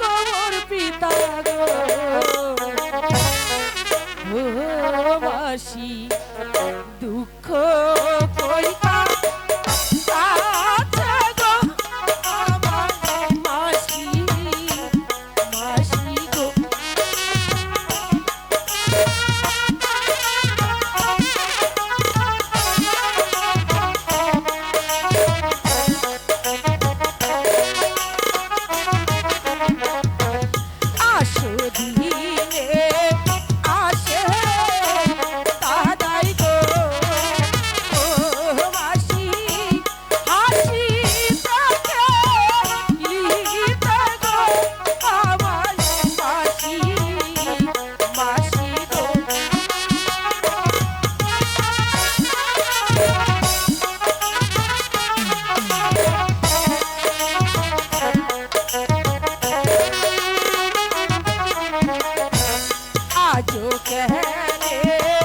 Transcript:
কবর পিতা গো। মাসি। কেহলে